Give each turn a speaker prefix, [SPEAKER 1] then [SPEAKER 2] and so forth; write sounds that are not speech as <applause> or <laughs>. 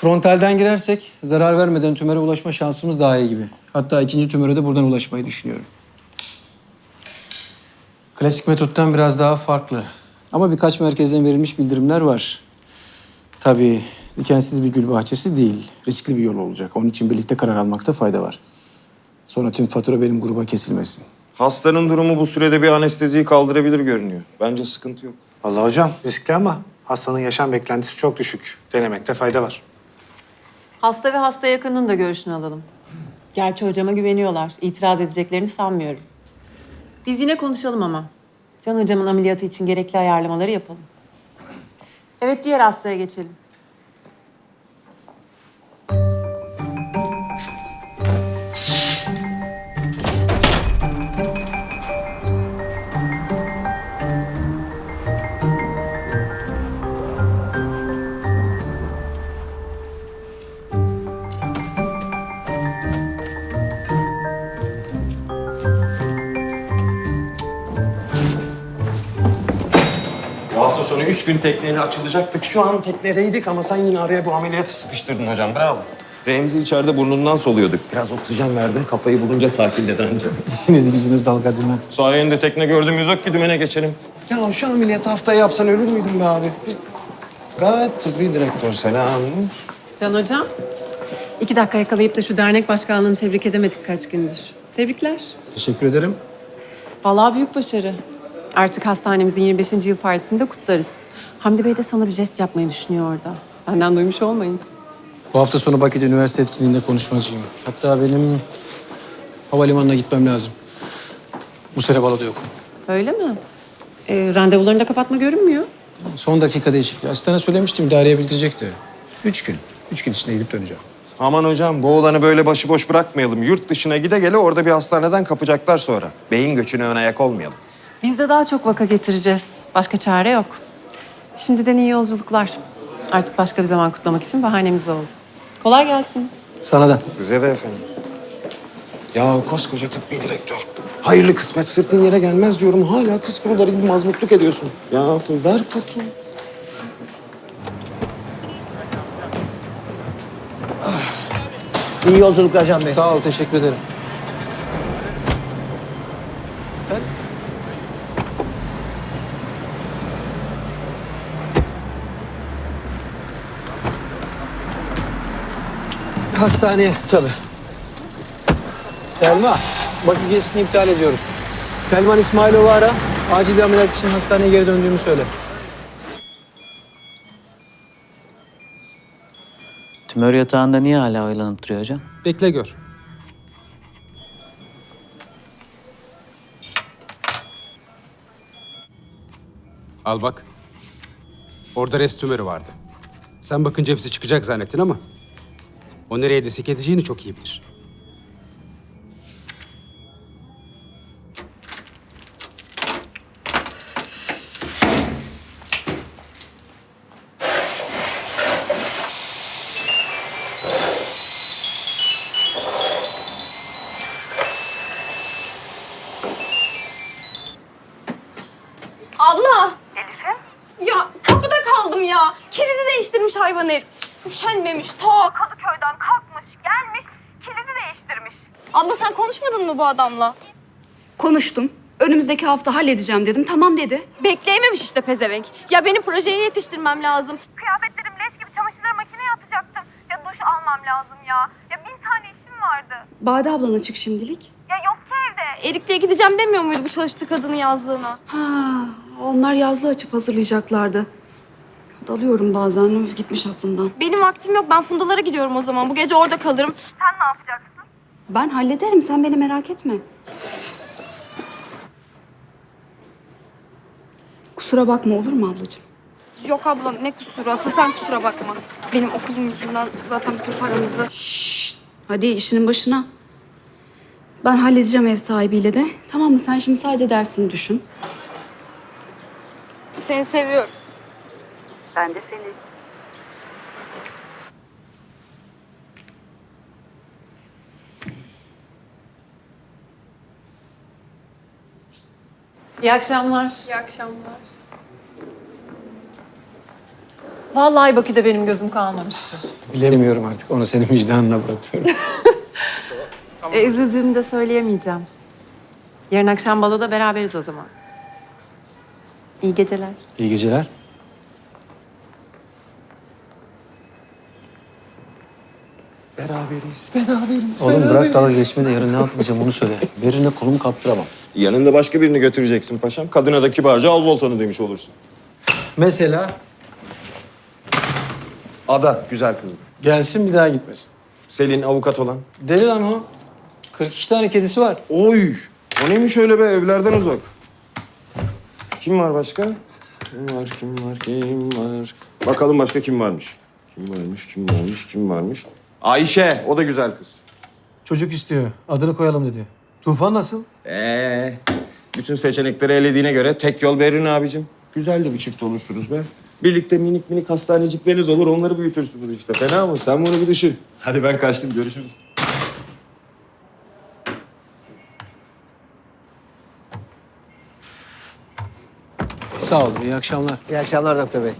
[SPEAKER 1] Frontalden girersek zarar vermeden tümöre ulaşma şansımız daha iyi gibi. Hatta ikinci tümöre de buradan ulaşmayı düşünüyorum. Klasik metottan biraz daha farklı. Ama birkaç merkezden verilmiş bildirimler var. Tabii dikensiz bir gül bahçesi değil. Riskli bir yol olacak. Onun için birlikte karar almakta fayda var. Sonra tüm fatura benim gruba kesilmesin.
[SPEAKER 2] Hastanın durumu bu sürede bir anesteziyi kaldırabilir görünüyor. Bence sıkıntı yok.
[SPEAKER 3] Vallahi hocam riskli ama hastanın yaşam beklentisi çok düşük. Denemekte fayda var.
[SPEAKER 4] Hasta ve hasta yakınının da görüşünü alalım. Gerçi hocama güveniyorlar. İtiraz edeceklerini sanmıyorum. Biz yine konuşalım ama. Can hocamın ameliyatı için gerekli ayarlamaları yapalım. Evet diğer hastaya geçelim.
[SPEAKER 2] Sonu üç gün tekneyle açılacaktık. Şu an teknedeydik ama sen yine araya bu ameliyatı sıkıştırdın hocam. Bravo. Remzi içeride burnundan soluyorduk. Biraz oksijen verdim. Kafayı bulunca sakinledi anca. <laughs>
[SPEAKER 1] İşiniz gücünüz dalga dümen.
[SPEAKER 2] Sayende tekne gördüğümüz yok ki dümene geçelim. Ya şu ameliyatı haftaya yapsan ölür müydün be abi? Gayet tıbbi direktör selam.
[SPEAKER 4] Can hocam. iki dakika yakalayıp da şu dernek başkanlığını tebrik edemedik kaç gündür. Tebrikler.
[SPEAKER 1] Teşekkür ederim.
[SPEAKER 4] Vallahi büyük başarı. Artık hastanemizin 25. yıl partisinde kutlarız. Hamdi Bey de sana bir jest yapmayı düşünüyor orada. Benden duymuş olmayın.
[SPEAKER 1] Bu hafta sonu Bakü'de üniversite etkinliğinde konuşmacıyım. Hatta benim havalimanına gitmem lazım. Bu sene baloda yok.
[SPEAKER 4] Öyle mi? Ee, randevularını da kapatma görünmüyor.
[SPEAKER 1] Son dakika değişikliği. Asistana söylemiştim idareye bildirecekti. Üç gün. Üç gün içinde gidip döneceğim.
[SPEAKER 2] Aman hocam bu oğlanı böyle başıboş bırakmayalım. Yurt dışına gide gele orada bir hastaneden kapacaklar sonra. Beyin göçüne ön ayak olmayalım.
[SPEAKER 4] Biz de daha çok vaka getireceğiz. Başka çare yok. Şimdiden iyi yolculuklar. Artık başka bir zaman kutlamak için bahanemiz oldu. Kolay gelsin.
[SPEAKER 1] Sana da.
[SPEAKER 2] Size de efendim. Ya koskoca tıbbi direktör. Hayırlı kısmet sırtın yere gelmez diyorum. Hala kız kuruları gibi mazmutluk ediyorsun. Ya ver kurtul.
[SPEAKER 5] İyi yolculuklar Can Bey.
[SPEAKER 1] Sağ ol, teşekkür ederim. Hastaneye. Tabii. Selma, Bakü gezisini iptal ediyoruz. Selman İsmailov'u ara. Acil bir ameliyat için hastaneye geri döndüğümü söyle.
[SPEAKER 5] Tümör yatağında niye hala oyalanıp duruyor hocam?
[SPEAKER 1] Bekle gör.
[SPEAKER 6] Al bak. Orada rest tümörü vardı. Sen bakınca hepsi çıkacak zannettin ama... ...o nereye desek edeceğini çok iyi bilir.
[SPEAKER 7] Abla! Ya kapıda kaldım ya. Kilidi değiştirmiş hayvan herif. Üşenmemiş ta Kadıköy'den kalkmış gelmiş kilidi değiştirmiş. Abla sen konuşmadın mı bu adamla?
[SPEAKER 8] Konuştum. Önümüzdeki hafta halledeceğim dedim. Tamam dedi.
[SPEAKER 7] Bekleyememiş işte pezevenk. Ya benim projeye yetiştirmem lazım. Kıyafetlerim leş gibi çamaşırları makineye atacaktım. Ya duş almam lazım ya. Ya bin tane işim vardı.
[SPEAKER 8] Bade ablan açık şimdilik.
[SPEAKER 7] Ya yok ki evde. Erikli'ye gideceğim demiyor muydu bu çalıştığı kadının yazlığına?
[SPEAKER 8] Ha, onlar yazlı açıp hazırlayacaklardı. Dalıyorum bazen. Öf, gitmiş aklımdan.
[SPEAKER 7] Benim vaktim yok. Ben fundalara gidiyorum o zaman. Bu gece orada kalırım. Sen ne yapacaksın?
[SPEAKER 8] Ben hallederim. Sen beni merak etme. Kusura bakma olur mu ablacığım?
[SPEAKER 7] Yok abla ne kusuru. Asıl sen kusura bakma. Benim okulum yüzünden zaten bütün paramızı...
[SPEAKER 8] Hadi işinin başına. Ben halledeceğim ev sahibiyle de. Tamam mı? Sen şimdi sadece dersini düşün.
[SPEAKER 7] Seni seviyorum.
[SPEAKER 8] Ben de seni.
[SPEAKER 4] İyi akşamlar.
[SPEAKER 7] İyi akşamlar.
[SPEAKER 4] Vallahi Bakü'de benim gözüm kalmamıştı.
[SPEAKER 1] Bilemiyorum artık. Onu senin vicdanına bırakıyorum. <laughs>
[SPEAKER 4] E, üzüldüğümü de söyleyemeyeceğim. Yarın akşam baloda beraberiz o zaman. İyi geceler.
[SPEAKER 1] İyi geceler.
[SPEAKER 2] Beraberiz, beraberiz,
[SPEAKER 1] Oğlum bırak dalga geçme de yarın ne atılacağım onu söyle. Birine kolumu kaptıramam.
[SPEAKER 2] Yanında başka birini götüreceksin paşam. Kadına da kibarca al voltanı demiş olursun.
[SPEAKER 1] Mesela
[SPEAKER 2] Ada güzel kızdı.
[SPEAKER 1] gelsin bir daha gitmesin.
[SPEAKER 2] Selin avukat olan.
[SPEAKER 1] Deli lan o. 42 tane kedisi var.
[SPEAKER 2] Oy! O neymiş öyle be evlerden uzak. Kim var başka? Kim var, kim var, kim var? Bakalım başka kim varmış? Kim varmış, kim varmış, kim varmış? Ayşe, o da güzel kız.
[SPEAKER 1] Çocuk istiyor. Adını koyalım dedi. Tufan nasıl?
[SPEAKER 2] Ee, bütün seçenekleri elediğine göre tek yol Berin abicim. Güzel de bir çift olursunuz be. Birlikte minik minik hastanecikleriniz olur, onları büyütürsünüz işte. Fena mı? Sen bunu bir düşün. Hadi ben kaçtım, görüşürüz.
[SPEAKER 1] Sağ ol. İyi akşamlar.
[SPEAKER 5] İyi akşamlar doktor bey.